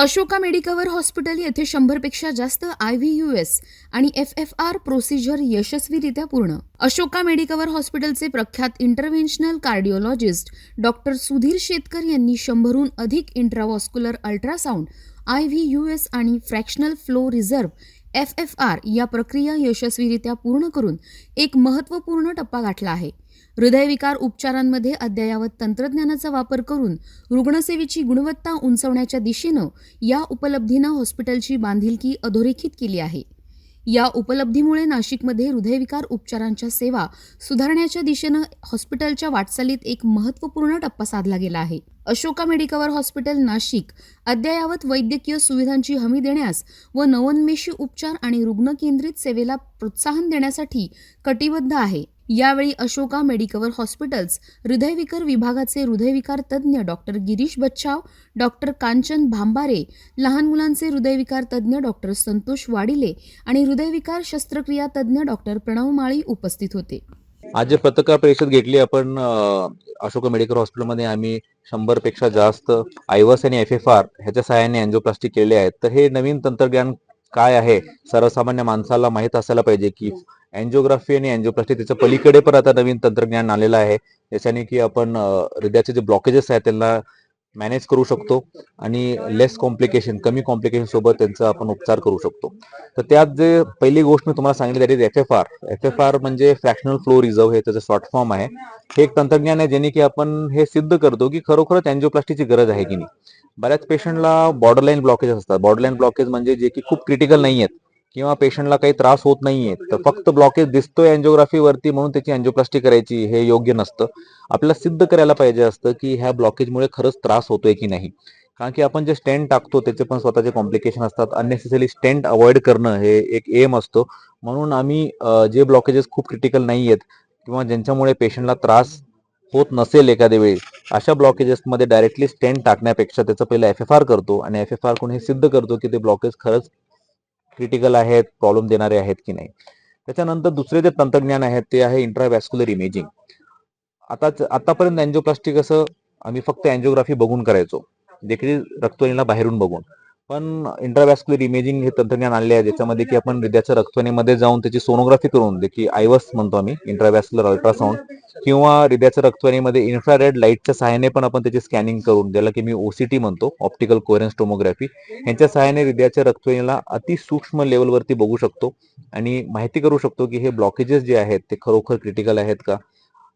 Ashoka Medicover hospital येथे शंभरपेक्षा जास्त आय व्ही यू एस आणि एफ एफ आर प्रोसिजर यशस्वीरित्या पूर्ण. अशोका मेडिकवर हॉस्पिटलचे प्रख्यात interventional cardiologist doctor Sudhir Shetkar यांनी शंभरहून अधिक intravascular ultrasound I V U S आणि fractional flow reserve F F R या प्रक्रिया यशस्वीरित्या पूर्ण करून एक महत्त्वपूर्ण टप्पा गाठला आहे. हृदयविकार उपचारांमध्ये अद्ययावत तंत्रज्ञानाचा वापर करून रुग्णसेवेची गुणवत्ता उंचवण्याच्या दिशेनं या उपलब्धीनं हॉस्पिटलची बांधिलकी अधोरेखित केली आहे. या उपलब्धीमुळे नाशिकमध्ये हृदयविकार उपचारांच्या सेवा सुधारण्याच्या दिशेनं हॉस्पिटलच्या वाटचालीत एक महत्त्वपूर्ण टप्पा साधला गेला आहे. Ashoka Medicover hospital Nashik. अद्ययावत वैद्यकीय सुविधांची हमी देण्यास व नवोन्मेषी उपचार आणि रुग्णकेंद्रित सेवेला प्रोत्साहन देण्यासाठी कटिबद्ध आहे. यावेळी अशोका मेडिकवर हॉस्पिटल्स हृदयविकार विभागाचे हृदयविकार तज्ज्ञ डॉक्टर गिरीश बच्छाव डॉक्टर कांचन भांबारे लहान मुलांचे हृदयविकार तज्ज्ञ डॉक्टर संतोष वाडिले आणि हृदयविकार शस्त्रक्रिया तज्ज्ञ डॉक्टर प्रणव माळी उपस्थित होते. आज जे पत्रकार परिषद घेतली आपण अशोका मेडिकल हॉस्पिटलमध्ये आम्ही शंभरपेक्षा जास्त आयवस आणि एफ एफ आर ह्याच्या सहाय्याने अँजिओप्लास्टिक केले आहेत. तर हे नवीन तंत्रज्ञान काय आहे? सर्वसामान्य माणसाला माहीत असायला पाहिजे की अँजिओग्राफी आणि अँजिओप्लास्टी त्याच्या पलीकडे पण आता नवीन तंत्रज्ञान आलेलं आहे. ज्याच्याने की आपण हृदयाचे जे ब्लॉकेजेस आहेत त्यांना मॅनेज करू शकतो आणि लेस कॉम्प्लिकेशन कमी कॉम्प्लिकेशन सोबत त्यांचा आपण उपचार करू शकतो. तर त्यात जे पहिली गोष्ट मी तुम्हाला सांगितली that is F F R F F R म्हणजे फ्रॅक्शनल फ्लो रिझर्व हे त्याचं शॉर्ट फॉर्म आहे. हे एक तंत्रज्ञान आहे ज्याने की आपण हे सिद्ध करतो की खरोखरच अँजिओप्लास्टीची गरज आहे की नाही. बऱ्याच पेशंटला बॉर्डरलाईन ब्लॉकेज असतात. बॉर्डरलाईन ब्लॉकेज म्हणजे जे की खूप क्रिटिकल नाही आहेत किंवा पेशंटला काही त्रास होत नाहीये तर फक्त ब्लॉकेज दिसतोय अँजिओग्राफी वरती म्हणून त्याची अँजिओप्लास्टी करायची हे योग्य नसतं. आपल्याला सिद्ध करायला पाहिजे असतं की ह्या ब्लॉकेजमुळे खरंच त्रास होतोय की नाही. कारण की आपण जे स्टेंट टाकतो त्याचे पण स्वतःचे कॉम्प्लिकेशन असतात. अननेसेसरी स्टेंट अवॉइड करणं हे एक एम असतो. म्हणून आम्ही जे ब्लॉकेजेस खूप क्रिटिकल नाही आहेत किंवा ज्यांच्यामुळे पेशंटला त्रास होत नसेल एखाद्या वेळी अशा ब्लॉकेजेसमध्ये डायरेक्टली स्टेंट टाकण्यापेक्षा त्याचं पहिलं एफ एफ आर करतो आणि एफ एफ आर करून हे सिद्ध करतो की ते ब्लॉकेज खरंच क्रिटिकल आहेत प्रॉब्लेम देणारे आहेत की नाही? त्याच्यानंतर दुसरे जे तंत्रज्ञान आहे ते आहे इंट्राव्हॅस्क्युलर इमेजिंग आता आतापर्यंत अँजिओप्लास्टिक कसं आम्ही फक्त अँजिओग्राफी बघून करायचो. देखील रक्तवाहिनीला बाहेरून बघून. पण इंट्रावॅस्क्युलर इमेजिंग हे तंत्रज्ञान आले आहे ज्याच्यामध्ये की आपण हृदयाच्या रक्तवाहिनीमध्ये जाऊन त्याची सोनोग्राफी करून जे की आयवस म्हणतो आम्ही इंट्रावॅस्क्युलर अल्ट्रासाऊंड किंवा हृदयाच्या रक्तवाहिनीमध्ये इन्फ्रारेड लाईटच्या सहाय्याने पण आपण त्याची स्कॅनिंग करून ज्याला की मी ओसीटी म्हणतो ऑप्टिकल कोअरन्स टोमोग्राफी यांच्या सहाय्याने हृदयाच्या रक्तवाहिनीला अतिसूक्ष्म लेवलवरती बघू शकतो. आणि माहिती करू शकतो की हे ब्लॉकेजेस जे आहेत ते खरोखर क्रिटिकल आहेत का?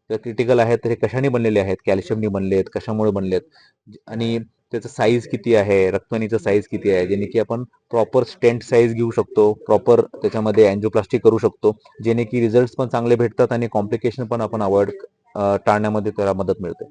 क्रिटिकल आहेत तर हे कशाने बनलेले आहेत? कॅल्शियमने बनले आहेत कशामुळे बनले आहेत आणि त्याचं साईज किती आहे? रक्तवाणीचं साईज किती आहे? जेणे की आपण प्रॉपर स्टेंट साईज घेऊ शकतो प्रॉपर त्याच्यामध्ये अँजिओप्लास्टी करू शकतो जेणे की रिझल्ट पण चांगले भेटतात आणि कॉम्प्लिकेशन पण आपण अवॉइड टाळण्यामध्ये त्याला मदत मिळते.